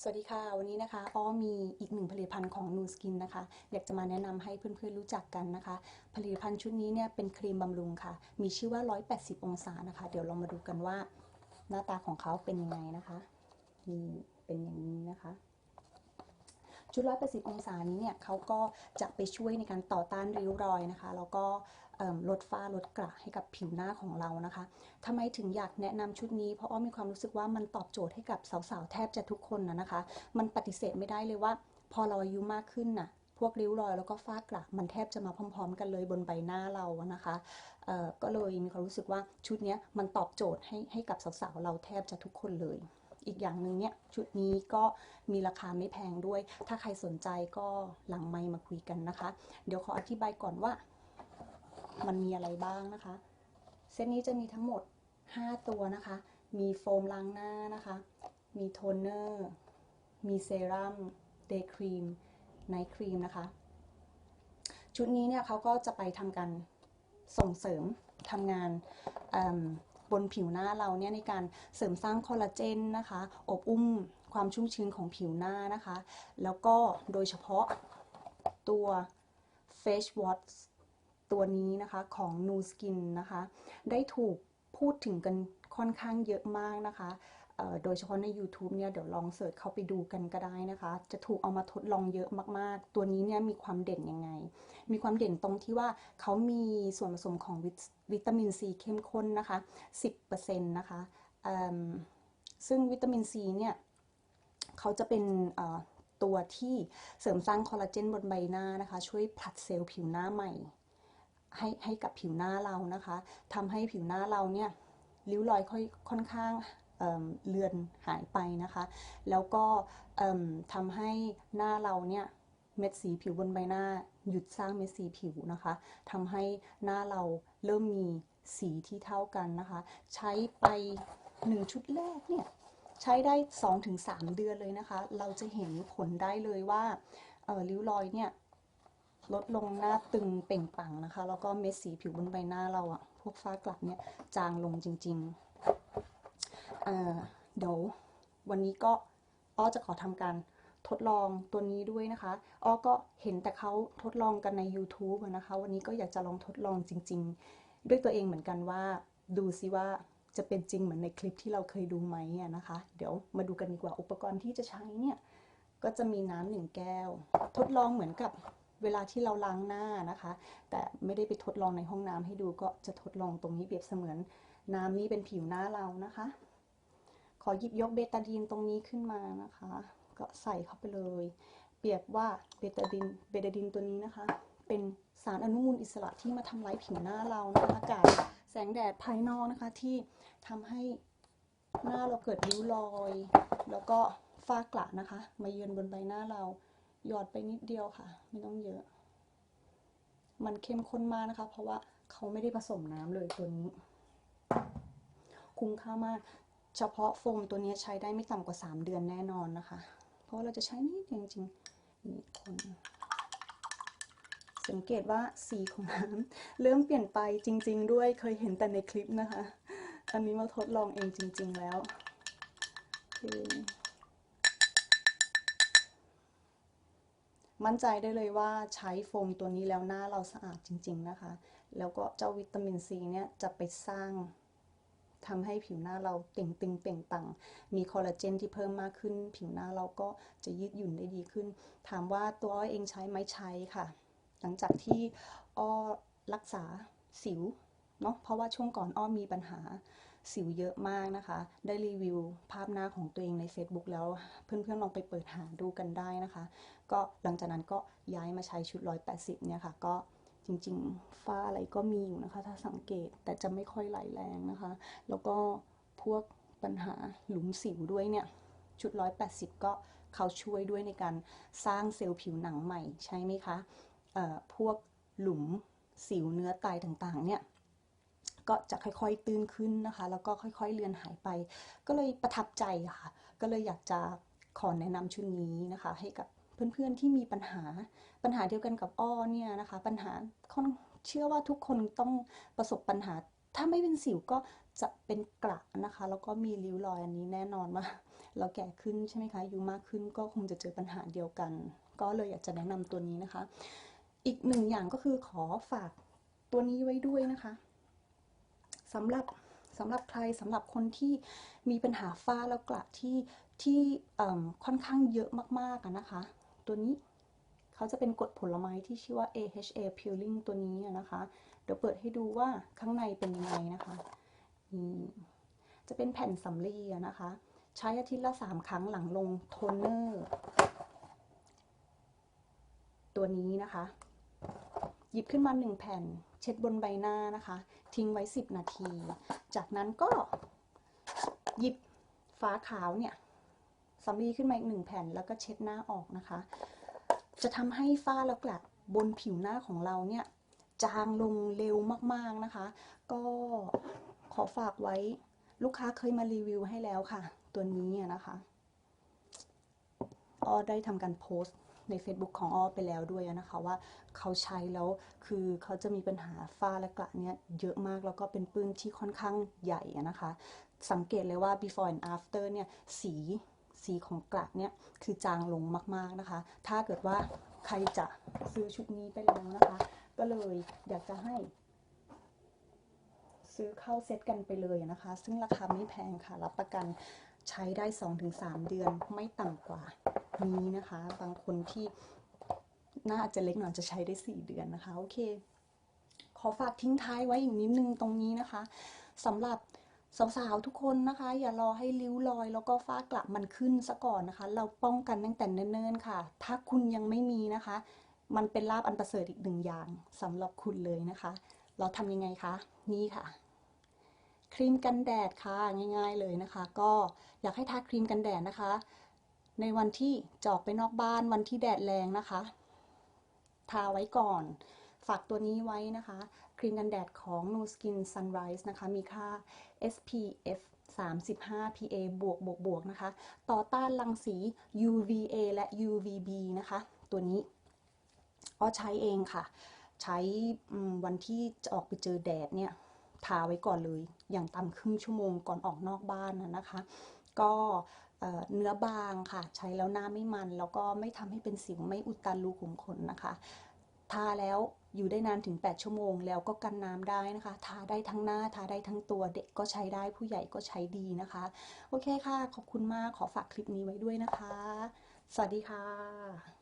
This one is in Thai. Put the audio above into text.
สวัสดีค่ะ วันนี้นะคะ อ้อมีอีกหนึ่งผลิตภัณฑ์ของ Nu Skin นะคะ อยากจะมาแนะนำให้เพื่อนๆรู้จักกันนะคะ ผลิตภัณฑ์ชุดนี้เนี่ยเป็นครีมบำรุงค่ะ มีชื่อว่า 180 องศานะคะ เดี๋ยวเรามาดูกันว่า หน้าตาของเขาเป็นยังไงนะคะนี่เป็นอย่างนี้นะคะชุด180องศานี้เนี่ยเขาก็จะไปช่วยในการต่อต้านริ้วรอยนะคะ แล้วก็ ลดฝ้าลดกระให้กับผิวหน้าของเรานะคะทำไมถึงอยากแนะนำชุดนี้ เพราะอ้อมีความรู้สึกว่ามันตอบโจทย์ให้กับสาวๆแทบจะทุกคนนะนะคะ มันปฏิเสธไม่ได้เลยว่า พอเราอายุมากขึ้นน่ะพวกริ้วรอยแล้วก็ฝ้ากระมันแทบจะมาพร้อม ๆ กันเลยบนใบหน้าเรานะคะก็เลยมีความรู้สึกว่าชุดนี้มันตอบโจทย์ให้ให้กับสาวๆเราแทบจะทุกคนเลยอีกอย่างหนึ่งเนี่ยชุดนี้ก็มีราคาไม่แพงด้วย ถ้าใครสนใจก็หลังไมค์มาคุยกันนะคะ เดี๋ยวขออธิบายก่อนว่า มันมีอะไรบ้างนะคะ เซตนี้จะมีทั้งหมด 5 ตัวนะคะ มีโฟมล้างหน้านะคะ มีโทนเนอร์ มีเซรั่ม เดย์ครีม ไนท์ครีมนะคะ ชุดนี้เนี่ยเขาก็จะไปทำการส่งเสริมทำงานบนผิวหน้าเราเนี่ยในการเสริมสร้างคอลลาเจนนะคะ อบอุ้มความชุ่มชื้นของผิวหน้านะคะ แล้วก็โดยเฉพาะตัว Face Wash ตัวนี้นะคะของ Nu Skin นะคะ ได้ถูกพูดถึงกันค่อนข้างเยอะมากนะคะ โดยเฉพาะใน YouTube เนี่ยเดี๋ยวลองเสิร์ชเข้าไปดูกันก็ได้นะคะ จะถูกเอามาทดลองเยอะมากๆ ตัวนี้เนี่ยมีความเด่นยังไง มีความเด่นตรงที่ว่าเขามีส่วนผสมของวิตวิตามินซีเข้มข้นนะคะ 10%นะคะซึ่งวิตามินซีเนี่ยเขาจะเป็นตัวที่เสริมสร้างคอลลาเจนบนใบหน้านะคะ ช่วยผลัดเซลล์ผิวหน้าใหม่ ให้ให้กับผิวหน้าเรานะคะทำให้ผิวหน้าเราเนี่ยริ้วรอยค่อยค่อนข้างเเลือนหายไปนะคะ แล้วก็เอิ่มทำให้หน้าเราเนี่ยเม็ดสีผิวบนใบหน้า หยุดสร้างเม็ดสีผิวนะคะทำให้หน้าเราเริ่มมีสีที่เท่ากันนะคะ ใช้ไปหนึ่งชุดแรกเนี่ยใช้ได้ 2-3 เดือนเลยนะคะ เราจะเห็นผลได้เลยว่าริ้วรอยเนี่ย ลดลงหน้าตึงเป่งปังนะคะ แล้วก็เม็ดสีผิวบนใบหน้าเราอะพวกฝ้ากระเนี่ยจางลงจริงๆเออเดี๋ยววันนี้ก็อ้อจะขอทำการทดลองตัวนี้ด้วยนะคะอ้อก็เห็นแต่เขาทดลองกันใน YouTube นะคะ วันนี้ก็อยากจะลองทดลองจริง ๆ ด้วยตัวเองเหมือนกันว่า ดูซิว่าจะเป็นจริงเหมือนในคลิปที่เราเคยดูไหมนะคะ เดี๋ยวมาดูกันดีกว่าอุปกรณ์ที่จะใช้เนี่ยก็จะมีน้ำหนึ่งแก้ว ทดลองเหมือนกับ เวลาที่เราล้างหน้านะคะ แต่ไม่ได้ไปทดลองในห้องน้ำให้ดูก็จะทดลองตรงนี้เปรียบเสมือนน้ำนี้เป็นผิวหน้าเรานะคะ ขอหยิบยกเบตาดีนตรงนี้ขึ้นมานะคะ ก็ใส่เข้าไปเลย เปรียบว่าเบตาดินเบตาดินตัวนี้นะคะ เป็นสารอนุมูลอิสระที่มาทำร้ายผิวหน้าเรานะคะอากาศแสงแดดภายนอกนะคะที่ทำให้หน้าเราเกิดริ้วรอย แล้วก็ฝ้ากระนะคะ มาเยือนบนใบหน้าเรา หยอดไปนิดเดียวค่ะ ไม่ต้องเยอะ มันเข้มข้นมากนะคะ เพราะว่าเขาไม่ได้ผสมน้ำเลยตัวนี้ คุ้มค่ามาก เฉพาะโฟมตัวนี้ใช้ได้ไม่ต่ำกว่า 3 เดือนแน่นอนนะคะ เพราะเราจะใช้นิดเดียวจริงๆนี่คนสังเกตว่าสีของน้ำเริ่มเปลี่ยนไปจริง ๆ ด้วยเคยเห็นแต่ในคลิปนะคะ อันนี้มาทดลองเองจริง ๆ แล้วโอเค มั่นใจได้เลยว่าใช้โฟมตัวนี้แล้วหน้าเราสะอาดจริง ๆนะคะ แล้วก็เจ้าวิตามินซีเนี่ยจะไปสร้างทำให้ผิวหน้าเราเต่งตึงเปล่งปัง มีคอลลาเจนที่เพิ่มมากขึ้น ผิวหน้าเราก็จะยืดหยุ่นได้ดีขึ้น ถามว่าตัวอ้อเองใช้ไหมใช้ค่ะ หลังจากที่อ้อรักษาสิวเนาะเพราะว่าช่วงก่อนอ้อมีปัญหา สิวเยอะมากนะคะ ได้รีวิวภาพหน้าของตัวเองใน Facebook แล้วเพื่อนๆลองไปเปิดหาดูกันได้นะคะ ก็หลังจากนั้นก็ย้ายมาใช้ชุด 180 เนี่ยค่ะ ก็จริงๆ ฝ้าอะไรก็มีอยู่นะคะ ถ้าสังเกตแต่จะไม่ค่อยไหลแรงนะคะ แล้วก็พวกปัญหาหลุมสิวด้วยเนี่ย ชุด 180 ก็เขาช่วยด้วยในการสร้างเซลล์ผิวหนังใหม่ใช่ไหมคะพวกหลุมสิวเนื้อไตต่างๆเนี่ย ก็จะค่อยๆตื้นขึ้นนะคะ แล้วก็ค่อยๆเลือนหายไป ก็เลยประทับใจค่ะ ก็เลยอยากจะขอแนะนำชุดนี้นะคะ ให้กับเพื่อนๆที่มีปัญหาปัญหาเดียวกันกับอ้อเนี่ยนะคะ ปัญหาค่อนเชื่อว่าทุกคนต้องประสบปัญหา ถ้าไม่เป็นสิวก็จะเป็นกระนะคะ แล้วก็มีริ้วรอยอันนี้แน่นอนว่าเราแก่ขึ้นใช่ไหมคะอายุมากขึ้นก็คงจะเจอปัญหาเดียวกัน ก็เลยอยากจะแนะนำตัวนี้นะคะ อีกหนึ่งอย่างก็คือขอฝากตัวนี้ไว้ด้วยนะคะ สำหรับสำหรับใครสำหรับคนที่มีปัญหาฝ้าแล้วกระที่ที่ค่อนข้างเยอะมากๆนะคะ ตัวนี้เขาจะเป็นกรดผลไม้ที่ชื่อว่า AHA Peeling ตัวนี้นะคะ เดี๋ยวเปิดให้ดูว่าข้างในเป็นยังไงนะคะนี่จะเป็นแผ่นสำลีนะคะ ใช้อาทิตย์ละ3ครั้งหลังลงโทนเนอร์ตัวนี้นะคะ หยิบขึ้นมา1แผ่น เช็ดบนใบหน้านะคะ ทิ้งไว้ 10 นาที จากนั้นก็หยิบฟ้าขาวเนี่ยสำลีขึ้นมาอีกหนึ่งแผ่นแล้วก็เช็ดหน้าออกนะคะ จะทำให้ฝ้าและกระบนผิวหน้าของเราเนี่ยจางลงเร็วมากๆนะคะ ก็ขอฝากไว้ลูกค้าเคยมารีวิวให้แล้วค่ะ ตัวนี้นะคะออได้ทำการโพสต์ ใน Facebook ของอ้อไปแล้วด้วยนะคะว่าเขาใช้แล้วคือเขาจะมีปัญหาฝ้าและกระเนี่ยเยอะมากแล้วก็เป็นปื้นที่ค่อนข้างใหญ่นะคะ สังเกตเลยว่า before and after เนี่ยสีสีของกระเนี่ยคือจางลงมากๆนะคะ ถ้าเกิดว่าใครจะซื้อชุดนี้ไปแล้วนะคะ ก็เลยอยากจะให้ ซื้อเข้าเซตกันไปเลยนะคะ ซึ่งราคาไม่แพงค่ะ รับประกันใช้ได้ 2-3 เดือนไม่ต่ำกว่า นี้นะคะ บางคนที่น่าจะเล็กหน่อยจะใช้ได้4เดือนนะคะโอเค ขอฝากทิ้งท้ายไว้อีกนิดนึงตรงนี้นะคะสำหรับสาวๆทุกคนนะคะ อย่ารอให้ริ้วรอย แล้วก็ฝ้ากระมันขึ้นซะก่อนนะคะ เราป้องกันตั้งแต่เนิ่นๆค่ะ ถ้าคุณยังไม่มีนะคะ มันเป็นลาบอันประเสริฐอีกหนึ่งอย่างสำหรับคุณเลยนะคะ เราทำยังไงคะนี่ค่ะ ครีมกันแดดค่ะง่าย ๆเลยนะคะ ก็อยากให้ทาครีมกันแดดนะคะ ในวันที่จะออกไปนอกบ้านวันที่แดดแรงนะคะ ทาไว้ก่อน ฝากตัวนี้ไว้นะคะ ครีมกันแดดของ No Skin Sunrise นะคะ มีค่า SPF 35 PA บวกบวกบวกนะคะ ต่อต้านรังสี UVA และ UVB นะคะ ตัวนี้อ้อใช้เองค่ะ ใช้วันที่จะออกไปเจอแดดเนี่ยทาไว้ก่อนเลย อย่างต่ำครึ่งชั่วโมงก่อนออกนอกบ้านนะคะ ก็ เนื้อบางค่ะ ใช้แล้วหน้าไม่มัน แล้วก็ไม่ทำให้เป็นสิวไม่อุดตันรูขุมขนนะคะทาแล้วอยู่ได้นานถึง 8 ชั่วโมง แล้วก็กันน้ำได้นะคะ ทาได้ทั้งหน้า ทาได้ทั้งตัว เด็กก็ใช้ได้ ผู้ใหญ่ก็ใช้ดีนะคะ โอเคค่ะ ขอบคุณมาก ขอฝากคลิปนี้ไว้ด้วยนะคะ สวัสดีค่ะ